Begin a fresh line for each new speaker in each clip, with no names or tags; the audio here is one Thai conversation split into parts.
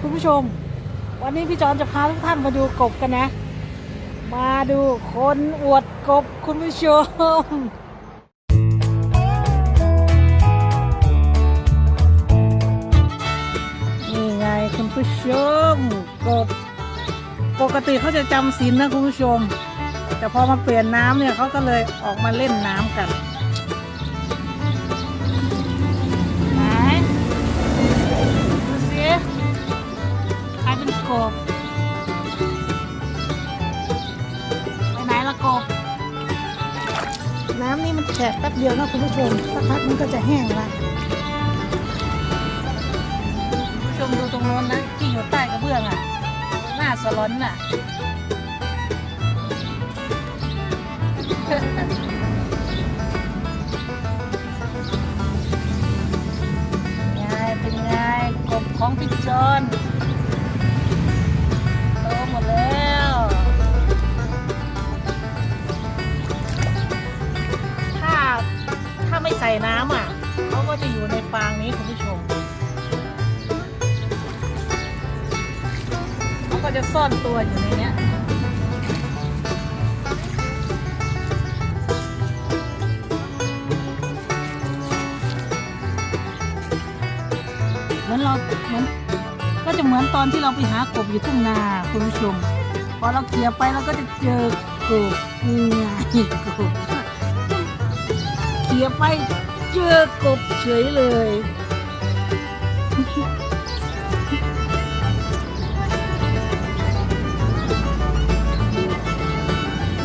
คุณผู้ชม วันนี้พี่จอนจะพาทุกท่านมาดูกบกันนะ มาดูคนอวดกบคุณผู้ชมนี่ไงคุณผู้ชมกบปกติเขาจะจำศีลนะคุณผู้ชม แต่พอมาเปลี่ยนน้ำเนี่ยเขาก็เลยออกมาเล่นน้ำกัน นี้มันแฉะแป๊บเดียวนะคุณผู้ชมสักพักมันก็จะแห้งละคุณผู้ชมดูตรงโน้นนะที่อยู่ใต้กระเบื้องอะ หน้าสลอนน่ะไงเป็นไงกบของพี่จอน อยู่ในฟางนี้คุณผู้ชมเขาก็จะซ่อนตัวอยู่ในเนี้ยเหมือนเราเหมือนก็จะเหมือนตอนที่เราไปหากบอยู่ทุ่งนาคุณผู้ชมพอเราเขี่ยไปเราก็จะเจอกบนี่ไงกบเขี่ยไป เจอกบเฉยเลย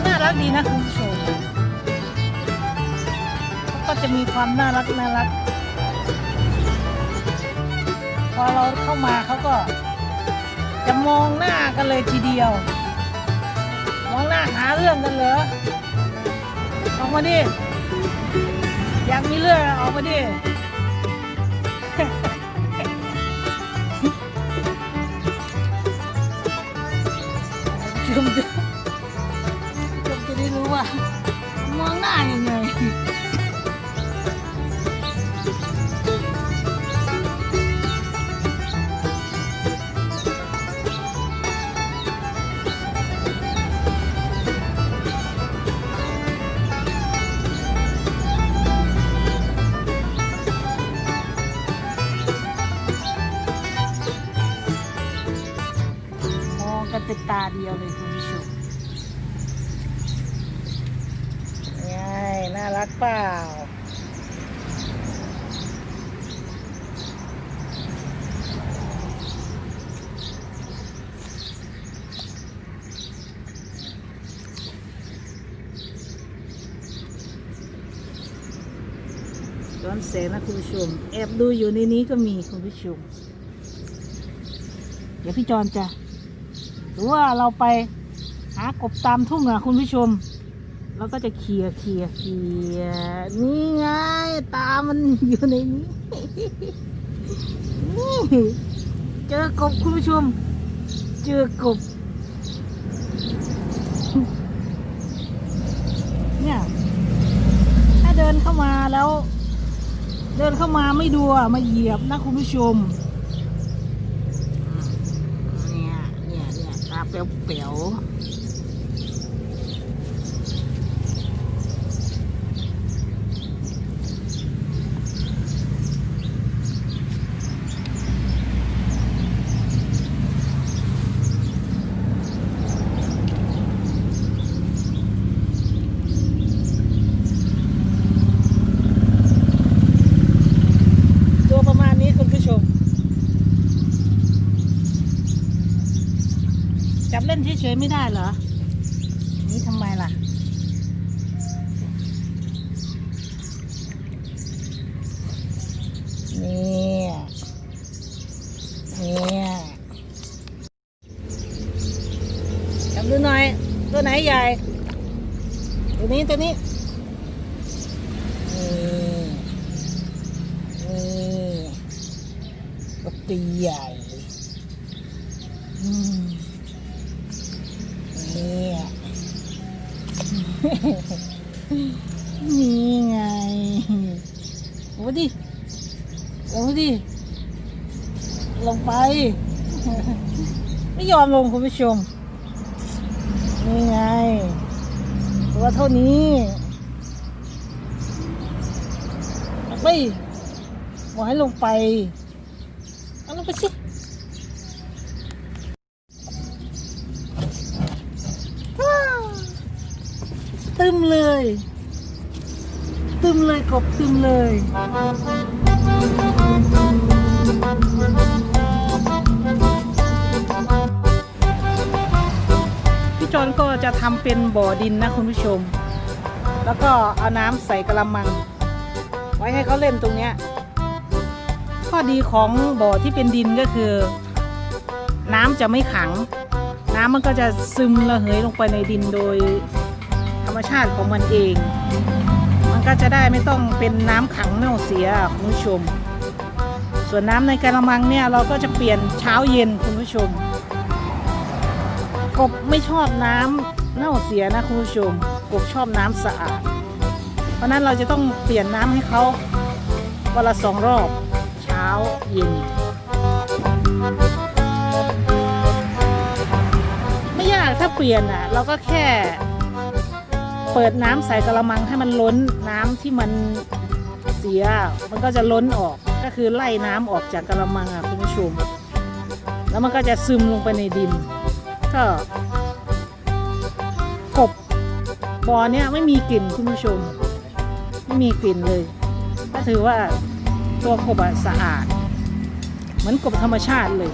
น่ารักดีนะคุณผู้ชมเขาก็จะมีความน่ารักน่ารัก พอเราเข้ามาเขาก็ จะมองหน้ากันเลยทีเดียว มองหน้าหาเรื่องกันเหรอออกมาดิ อยากมีเรื่องออกมาดิจมจะจมจะได้รู้ว่ามองหน้ายังไง องกันเป็นตาเดียวเลยคุณผู้ชมไงน่ารักเปล่า ย้อนแสงนะคุณผู้ชม แอบดูอยู่ในนี้ก็มีคุณผู้ชม เดี๋ยวพี่จอนจะ หรือว่าเราไปหากบตามทุ่งอะคุณผู้ชม เราก็จะเคลียร์เคลียร์เคลียร์นี่ไงตามันอยู่ในนี้นี่เจอกบคุณผู้ชม เจอกบ เนี่ยถ้าเดินเข้ามาแล้ว เดินเข้ามาไม่ดูอะมาเหยียบนะคุณผู้ชม เนี่ย เนี่ย เนี่ยวเปลวๆตัวประมาณนี้คุณผู้ชม จับเล่นเฉยๆไม่ได้เหรอ นี่ทำไมล่ะ เนี่ย เนี่ย จับดูหน่อย ตัวไหนใหญ่ ตัวนี้ตัวนี้นี่นี่ก็ตีใหญ่ อืม เนี่ย นี่ไง โอ้ดิ โอ้ดิ ลงไป ไม่ยอมลงคุณผู้ชม นี่ไง ตัวเท่านี้ไม่บอกให้ลงไป เอาลงไปสิ ว้าว ตึมเลย ตึมเลยกบตึมเลยพี่จอนก็จะทำเป็นบ่อดินนะคุณผู้ชม แล้วก็เอาน้ำใส่กระมัง ไว้ให้เขาเล่นตรงเนี้ยข้อดีของบ่อที่เป็นดินก็คือ น้ำจะไม่ขัง น้ำมันก็จะซึมระเหยลงไปในดินโดย ธรรมชาติของมันเอง มันก็จะได้ไม่ต้องเป็นน้ำขังเน่าเสียคุณผู้ชม ส่วนน้ำในกระมังเนี่ยเราก็จะเปลี่ยนเช้าเย็นคุณผู้ชม กบไม่ชอบน้ำเน่าเสียนะคุณผู้ชม กบชอบน้ำสะอาด เพราะนั้นเราจะต้องเปลี่ยนน้ำให้เขาวันละสองรอบเช้าเย็นไม่ยากถ้าเปลี่ยนอะ เราก็แค่ เปิดน้ำใส่กระมังให้มันล้นน้ำที่มันเสีย มันก็จะล้นออกก็คือไล่น้ำออกจากกระมังอะคุณผู้ชม แล้วมันก็จะซึมลงไปในดิน ก็กบบ่อเนี้ยไม่มีกลิ่นคุณผู้ชม ไม่มีกลิ่นเลย ก็ถือว่าตัวกบสะอาด เหมือนกบธรรมชาติเลย